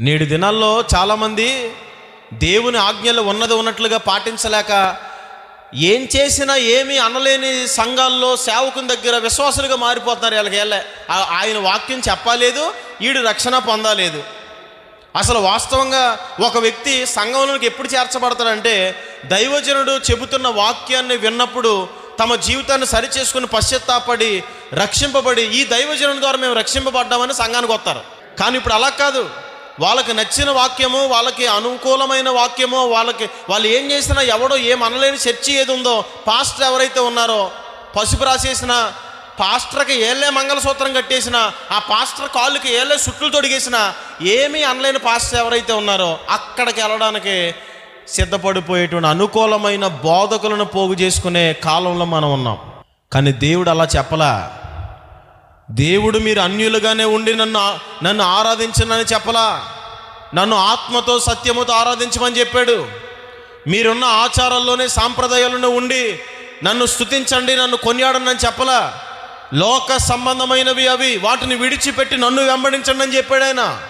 నేడు దినాల్లో చాలామంది దేవుని ఆజ్ఞలు ఉన్నది ఉన్నట్లుగా పాటించలేక ఏం చేసినా ఏమీ అనలేని సంఘాల్లో సేవకుని దగ్గర విశ్వాసులుగా మారిపోతున్నారు వీళ్ళకి ఆయన వాక్యం చెప్పలేదు ఈడు రక్షణ పొందలేదు. అసలు వాస్తవంగా ఒక వ్యక్తి సంఘంలోకి ఎప్పుడు చేర్చబడతాడంటే దైవజనుడు చెబుతున్న వాక్యాన్ని విన్నప్పుడు తమ జీవితాన్ని సరిచేసుకుని పశ్చాత్తాపడి రక్షింపబడి ఈ దైవజనుడి ద్వారా మేము రక్షింపబడ్డామని సంఘానికి వస్తారు. కానీ ఇప్పుడు అలా కాదు. వాళ్ళకి నచ్చిన వాక్యము వాళ్ళకి అనుకూలమైన వాక్యము వాళ్ళకి వాళ్ళు ఏం చేసినా ఎవడో ఏం అనలేని చర్చి ఏది ఉందో పాస్టర్ ఎవరైతే ఉన్నారో పసుపు రాసేసిన పాస్టర్కి ఏళ్ళే మంగళసూత్రం కట్టేసిన ఆ పాస్టర్ కాళ్ళకి ఏళ్ళే సుట్లు తొడిగేసిన ఏమీ అనలేని పాస్టర్ ఎవరైతే ఉన్నారో అక్కడికి వెళ్ళడానికి సిద్ధపడిపోయేటువంటి అనుకూలమైన బోధకులను పోగు చేసుకునే కాలంలో మనం ఉన్నాం. కానీ దేవుడు అలా చెప్పలా. దేవుడు మీరు అన్యులుగానే ఉండి నన్ను నన్ను ఆరాధించనని చెప్పలా? నన్ను ఆత్మతో సత్యముతో ఆరాధించమని చెప్పాడు. మీరున్న ఆచారాల్లోనే సాంప్రదాయాలను ఉండి నన్ను స్తుతించండి నన్ను కొనియాడనని చెప్పలా? లోక సంబంధమైనవి అవి వాటిని విడిచిపెట్టి నన్ను వెంబడించండి అని చెప్పాడు ఆయన.